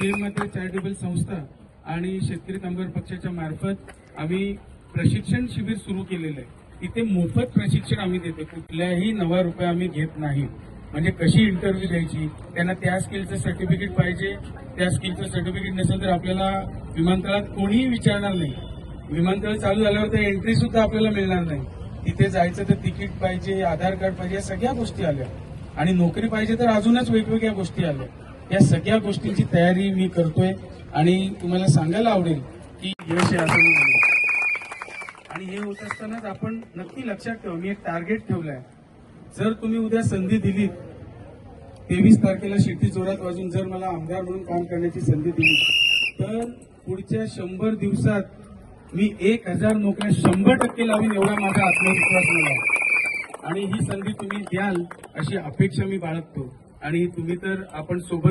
मध्ये चॅरिटेबल संस्था आणि शेतकरी कामगार पक्षाच्या मार्फत आम्ही प्रशिक्षण शिबिर सुरू केलेलं आहे. तिथे मोफत प्रशिक्षण आम्ही देतो. कुठल्याही नवा रुपये आम्ही घेत नाही. म्हणजे कशी इंटरव्ह्यू द्यायची? त्यांना त्या स्किलचं सर्टिफिकेट पाहिजे. त्या स्किलचं सर्टिफिकेट नसेल तर आपल्याला विमानतळात कोणीही विचारणार नाही. विमानतळ चालू झाल्यावर तर एंट्री सुद्धा आपल्याला मिळणार नाही. तिथे जायचं तर तिकीट पाहिजे आधार कार्ड पाहिजे या सगळ्या गोष्टी आल्या. आणि नोकरी पाहिजे तर अजूनच वेगवेगळ्या गोष्टी आल्या. या सगळ्या गोष्टींची तयारी मी करतोय आणि तुम्हाला सांगायला आवडेल की यश आहे असं आणि हे होत असतानाच आपण नक्की लक्षात ठेवा मी एक टार्गेट ठेवलंय. जर तुम्ही उद्या संधी दिलीत तेवीस तारखेला शेती जोरात वाजून जर मला आमदार म्हणून काम करण्याची संधी दिली तर पुढच्या शंभर दिवसात मी एक हजार नोकऱ्या शंभर टक्के लावीन एवढा माझा आत्मविश्वास मला आहे. आणि ही संधी तुम्ही द्याल अशी अपेक्षा मी बाळगतो. आणि तुम्ही तर आपण सोबत